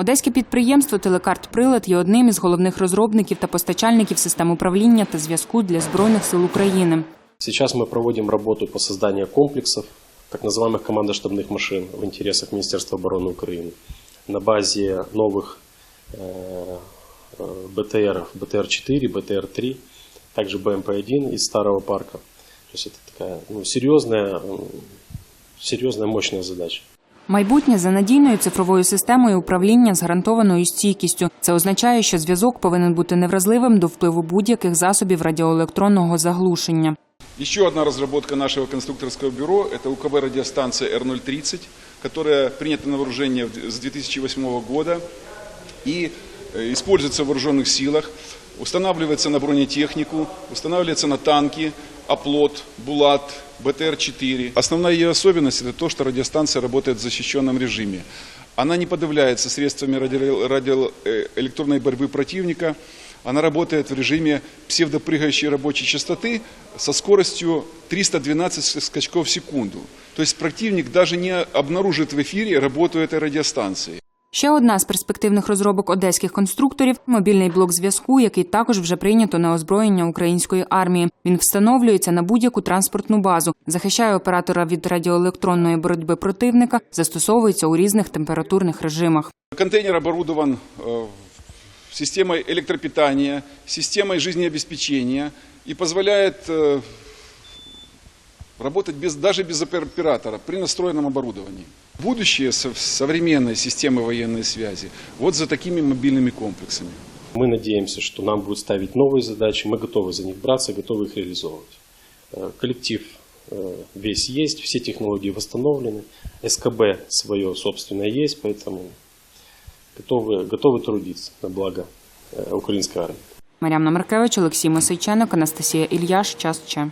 Одеське підприємство Телекарт Прилад є одним із головних розробників та постачальників систем управління та зв'язку для збройних сил України. Сейчас мы проводим работу по созданию комплексов, так называемых командно-штабных машин в интересах Министерства обороны Украины на базе новых э, э, БТР, БТР-4, БТР-3, также БМП-1 из старого парка. То есть это такая ну, серьезная, м, серьезная, мощная задача. Майбутнє за надійною цифровою системою управління з гарантованою стійкістю. Це означає, що зв'язок повинен бути невразливим до впливу будь-яких засобів радіоелектронного заглушення. Еще одна разработка нашего конструкторского бюро – это УКВ радиостанция R030, которая принята на вооружение в- с 2008 года и э, используется в вооруженных силах, устанавливается на бронетехнику, устанавливается на танки, оплот, булат, БТР-4. Основная ее особенность – это то, что радиостанция работает в защищенном режиме. Она не подавляется средствами радио- радиоэлектронной борьбы противника. Она работает в режиме псевдопрыгающей рабочей частоты со скоростью 312 скачков в секунду. То есть противник даже не обнаружит в эфире работу этой радиостанции. Ще одна з перспективних розробок одеських конструкторів мобільний блок зв'язку, який також вже прийнято на озброєння української армії. Він встановлюється на будь-яку транспортну базу, захищає оператора від радіоелектронної боротьби противника, застосовується у різних температурних режимах. Контейнер оборудован э, системой электропитания, системой жизнеобеспечения и позволяет э, работать без, даже без оператора при настроенном оборудовании. Будущее со- современной системы военной связи вот за такими мобильными комплексами. Мы надеемся, что нам будут ставить новые задачи, мы готовы за них браться, готовы их реализовывать. Э, Коллектив э, весь есть, все технологии восстановлены, СКБ свое собственное есть, поэтому готовы, готовы трудиться на благо э, украинской армии. Мар'яна Маркевич, Олексій Мосейченок, Анастасія Ільяш. Час Че.